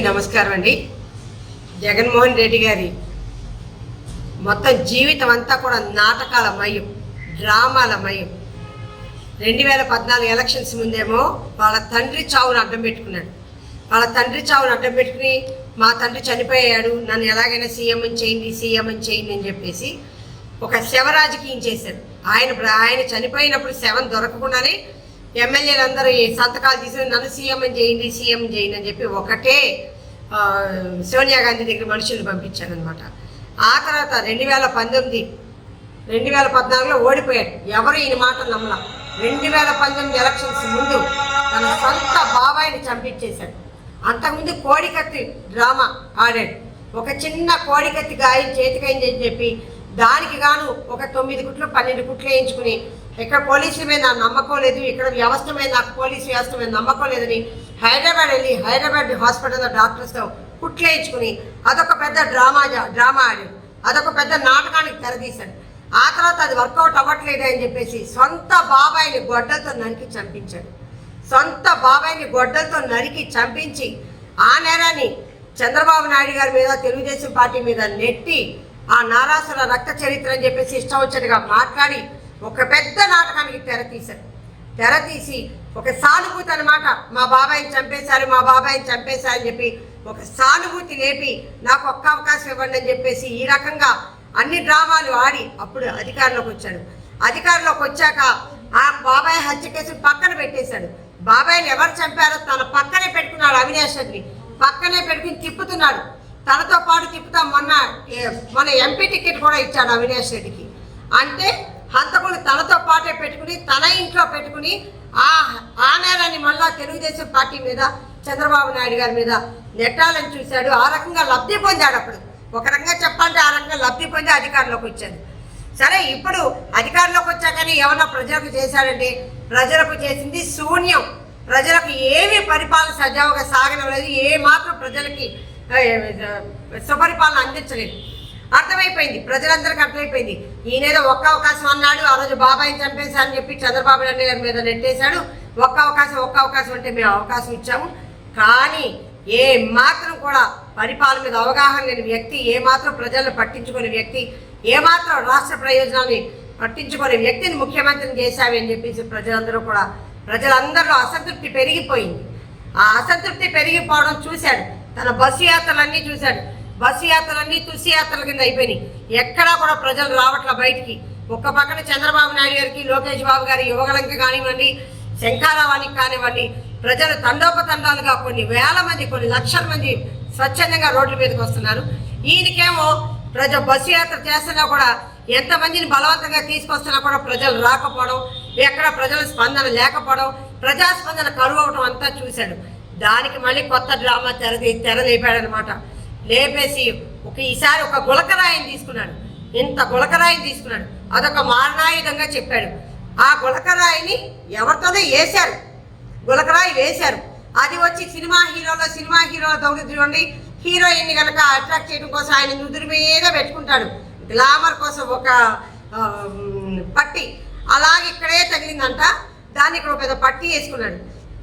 అందరికీ నమస్కారం అండి. జగన్మోహన్ రెడ్డి గారి మొత్తం జీవితం అంతా కూడా నాటకాల మయం డ్రామాల మయం రెండు వేల పద్నాలుగు ఎలక్షన్స్ ముందేమో వాళ్ళ తండ్రి చావును అడ్డం పెట్టుకున్నాడు. వాళ్ళ తండ్రి చావును అడ్డం పెట్టుకుని మా తండ్రి చనిపోయాడు నన్ను ఎలాగైనా సీఎం అని చేయండి సీఎం అని చేయండి అని చెప్పేసి ఒక శవ రాజకీయం చేశాడు. ఆయన ఆయన చనిపోయినప్పుడు శవం దొరకకుండానే ఎమ్మెల్యేలు అందరూ సంతకాలు తీసుకుని నన్ను సీఎం అని చేయండి సీఎం చేయండి అని చెప్పి ఒకటే సోనియా గాంధీ దగ్గర మనుషులు పంపించారనమాట ఆ తర్వాత రెండు వేల పంతొమ్మిది రెండు వేల పద్నాలుగులో ఓడిపోయాడు. ఎవరు ఈయన మాటలు నమ్మల. రెండు వేల పంతొమ్మిది ఎలక్షన్స్ ముందు తన సొంత బాబాయిని చంపించేశాడు. అంతకుముందు కోడికత్తి డ్రామా ఆడాడు. ఒక చిన్న కోడికత్తి గాయం చేతికైంది అని చెప్పి దానికి గాను ఒక తొమ్మిది గుట్లు పన్నెండు కుట్లు వేయించుకుని ఇక్కడ పోలీసుల మీద నాకు నమ్మకం లేదు ఇక్కడ వ్యవస్థ మీద నాకు పోలీస్ వ్యవస్థ మీద నమ్మకం లేదని హైదరాబాద్ వెళ్ళి హైదరాబాద్ హాస్పిటల్లో డాక్టర్స్తో కుట్లేయించుకుని అదొక పెద్ద డ్రామా డ్రామా ఆడాడు అదొక పెద్ద నాటకానికి తెరదీశాడు. ఆ తర్వాత అది వర్కౌట్ అవ్వట్లేదు అని చెప్పేసి సొంత బాబాయిని గొడ్డలతో నరికి చంపించాడు. సొంత బాబాయిని గొడ్డలతో నరికి చంపించి ఆ నేరాన్ని చంద్రబాబు నాయుడు గారి మీద తెలుగుదేశం పార్టీ మీద నెట్టి ఆ నారాసుల రక్త చరిత్ర అని చెప్పేసి ఇష్టం వచ్చినట్టుగా మాట్లాడి ఒక పెద్ద నాటకానికి తెర తీశారు. తెర తీసి ఒక సానుభూతి అనమాట మా బాబాయ్ చంపేశారు మా బాబాయ్ చంపేశారు అని చెప్పి ఒక సానుభూతి లేపి నాకు ఒక్క అవకాశం ఇవ్వండి అని చెప్పేసి ఈ రకంగా అన్ని డ్రామాలు ఆడి అప్పుడు అధికారంలోకి వచ్చాడు. అధికారంలోకి వచ్చాక ఆ బాబాయ్ హత్య కేసు పక్కన పెట్టేశాడు. బాబాయ్ని ఎవరు చంపారో తన పక్కనే పెట్టుకున్నాడు అవినాష్ రెడ్డి పక్కనే పెట్టుకుని తిప్పుతున్నాడు. తనతో పాటు తిప్పుతా మొన్న మన ఎంపీ టికెట్ కూడా ఇచ్చాడు అవినాష్ రెడ్డికి. అంటే హంతకుడు తనతో పాటే పెట్టుకుని తన ఇంట్లో పెట్టుకుని ఆ ఆ నేరాన్ని మళ్ళా తెలుగుదేశం పార్టీ మీద చంద్రబాబు నాయుడు గారి మీద నెట్టాలని చూశాడు. ఆ రకంగా లబ్ధి పొందాడు అప్పుడు. ఒక రకంగా చెప్పాలంటే ఆ రకంగా లబ్ధి పొంది అధికారంలోకి వచ్చాడు. సరే ఇప్పుడు అధికారంలోకి వచ్చాకని ఏమన్నా ప్రజలకు చేశాడంటే ప్రజలకు చేసింది శూన్యం. ప్రజలకు ఏమీ పరిపాలన సజావుగా సాగడం ఏ మాత్రం ప్రజలకి సుపరిపాలన అందించలేదు. అర్థమైపోయింది. ప్రజలందరికీ అర్థమైపోయింది. ఈయనేదో ఒక్క అవకాశం అన్నాడు ఆ రోజు బాబాయ్ చంపేశారని చెప్పి చంద్రబాబు నాయుడు గారి మీద నెట్టేశాడు. ఒక్క అవకాశం ఒక్క అవకాశం అంటే మేము అవకాశం ఇచ్చాము. కానీ ఏ మాత్రం కూడా పరిపాలన మీద అవగాహన లేని వ్యక్తి ఏ మాత్రం ప్రజలను పట్టించుకునే వ్యక్తి ఏ మాత్రం రాష్ట్ర ప్రయోజనాన్ని పట్టించుకునే వ్యక్తిని ముఖ్యమంత్రిని చేశావి అని చెప్పేసి ప్రజలందరూ కూడా ప్రజలందరిలో అసంతృప్తి పెరిగిపోయింది. ఆ అసంతృప్తి పెరిగిపోవడం చూశాడు. తన బస్సు యాత్రలన్నీ చూశాడు. బస్సు యాత్రలన్నీ తులసి యాత్రల కింద అయిపోయినాయి. ఎక్కడా కూడా ప్రజలు రావట్ల బయటికి. ఒక్క పక్కన చంద్రబాబు నాయుడు గారికి లోకేష్ బాబు గారి యువగలంకి కానివ్వండి శంఖారావానికి కానివ్వండి ప్రజలు తండోపతండాలుగా కొన్ని వేల మంది కొన్ని లక్షల మంది స్వచ్ఛందంగా రోడ్ల మీదకి వస్తున్నారు. ఈయనకేమో ప్రజ బస్సు యాత్ర చేస్తున్నా కూడా ఎంతమందిని బలవంతంగా తీసుకొస్తున్నా కూడా ప్రజలు రాకపోవడం ఎక్కడ ప్రజల స్పందన లేకపోవడం ప్రజాస్పందన కరువు అవడం అంతా చూశాడు. దానికి మళ్ళీ కొత్త డ్రామా తెర తెరలేపాడనమాట. లేపేసి ఒక ఈసారి ఒక గులకరాయిని తీసుకున్నాడు. ఇంత గులకరాయిని తీసుకున్నాడు. అదొక మారణాయుధంగా చెప్పాడు. ఆ గులకరాయిని ఎవరితోనే వేశారు. గులకరాయి వేశారు. అది వచ్చి సినిమా హీరోలో సినిమా హీరో దౌడు చూడండి హీరోయిన్ కనుక అట్రాక్ట్ చేయడం కోసం ఆయన నుదురు మీద పెట్టుకుంటాడు. గ్లామర్ కోసం ఒక పట్టి. అలాగే ఇక్కడే తగిలిందంట. దాన్ని ఇక్కడ ఒక పెద్ద పట్టి వేసుకున్నాడు.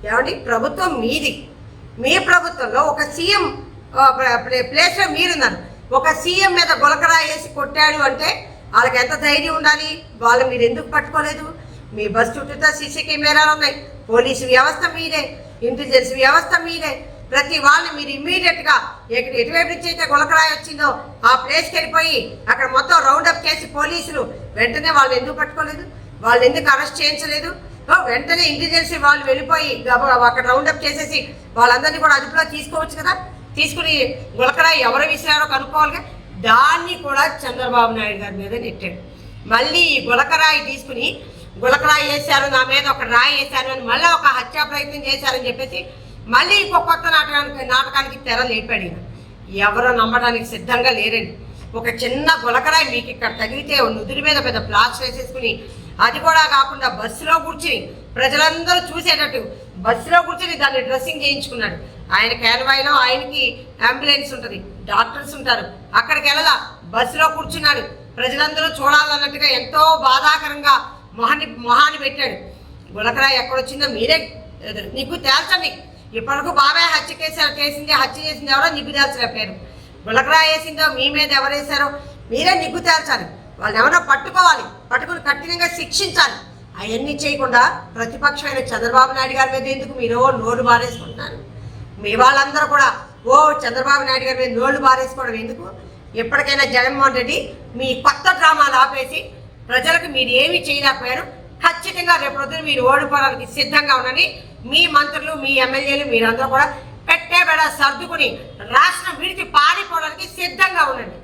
ఏమండి? ప్రభుత్వం మీది. మీ ప్రభుత్వంలో ఒక సీఎం ప్లేస్లో మీరున్నారు. ఒక సీఎం మీద గులకరా వేసి కొట్టాడు అంటే వాళ్ళకి ఎంత ధైర్యం ఉండాలి? వాళ్ళు మీరు ఎందుకు పట్టుకోలేదు? మీ బస్ చుట్టూతో సీసీ కెమెరాలు ఉన్నాయి. పోలీసు వ్యవస్థ మీదే ఇంటెలిజెన్స్ వ్యవస్థ మీదే. ప్రతి వాళ్ళని మీరు ఇమ్మీడియట్గా ఎక్కడ ఎటువైపు నుంచి అయితే గులకరాయి వచ్చిందో ఆ ప్లేస్కి వెళ్ళిపోయి అక్కడ మొత్తం రౌండ్ అప్ చేసి పోలీసులు వెంటనే వాళ్ళు ఎందుకు పట్టుకోలేదు? వాళ్ళు ఎందుకు అరెస్ట్ చేయించలేదు? వెంటనే ఇంటెలిజెన్స్ వాళ్ళు వెళ్ళిపోయి అక్కడ రౌండ్ అప్ చేసేసి వాళ్ళందరినీ కూడా అదుపులో తీసుకోవచ్చు కదా? తీసుకుని గులకరాయి ఎవరు విసిరారో కనుక్కోవాలిగా. దాన్ని కూడా చంద్రబాబు నాయుడు గారి మీద నెట్టాడు. మళ్ళీ ఈ గులకరాయి తీసుకుని గులకరాయి వేశారు నా మీద ఒక రాయి వేశారు అని మళ్ళీ ఒక హత్యా ప్రయత్నం చేశారని చెప్పేసి మళ్ళీ ఇంకో కొత్త నాటకానికి నాటకానికి తెర లేపాడు ఎవరో నమ్మడానికి సిద్ధంగా లేరండి. ఒక చిన్న గులకరాయి మీకు ఇక్కడ తగిలితే నుదురు మీద పెద్ద ప్లాస్టర్ వేసేసుకుని అది కూడా కాకుండా బస్సులో కూర్చుని ప్రజలందరూ చూసేటట్టు బస్సులో కూర్చుని దాన్ని డ్రెస్సింగ్ చేయించుకున్నాడు. ఆయన కేలవాయిలో ఆయనకి అంబులెన్స్ ఉంటుంది డాక్టర్స్ ఉంటారు. అక్కడికి వెళ్ళలా? బస్సులో కూర్చున్నాడు. ప్రజలందరూ చూడాలన్నట్టుగా ఎంతో బాధాకరంగా మొహాన్ని మొహాన్ని పెట్టాడు. గులకరాయి ఎక్కడొచ్చిందో మీరే నీకు తేల్చండి ఇప్పటివరకు బాబాయ్ హత్య కేసు చేసింది హత్య చేసింది ఎవరో నిగ్గు తేల్చలేపారు గులకరా వేసిందో మీ మీద ఎవరు వేశారో మీరే నిగ్గు తేల్చాలి. వాళ్ళు ఎవరో పట్టుకోవాలి పట్టుకుని కఠినంగా శిక్షించాలి. అవన్నీ చేయకుండా ప్రతిపక్షమైన చంద్రబాబు నాయుడు గారి మీద ఎందుకు మీరు నోరు బారేసుకుంటున్నారు మీ వాళ్ళందరూ కూడా ఓ చంద్రబాబు నాయుడు గారి మీద నోళ్ళు బారేసుకోవడం ఎందుకు? ఎప్పటికైనా జగన్మోహన్ రెడ్డి మీ కొత్త డ్రామాలు ఆపేసి ప్రజలకు మీరు ఏమీ చేయలేకపోయారు. ఖచ్చితంగా రేపు రోజున మీరు ఓడిపోవడానికి సిద్ధంగా ఉండండి. మీ మంత్రులు మీ ఎమ్మెల్యేలు మీరందరూ కూడా పెట్టే బెడ సర్దుకుని రాష్ట్రం విడిచి పారిపోవడానికి సిద్ధంగా ఉండండి.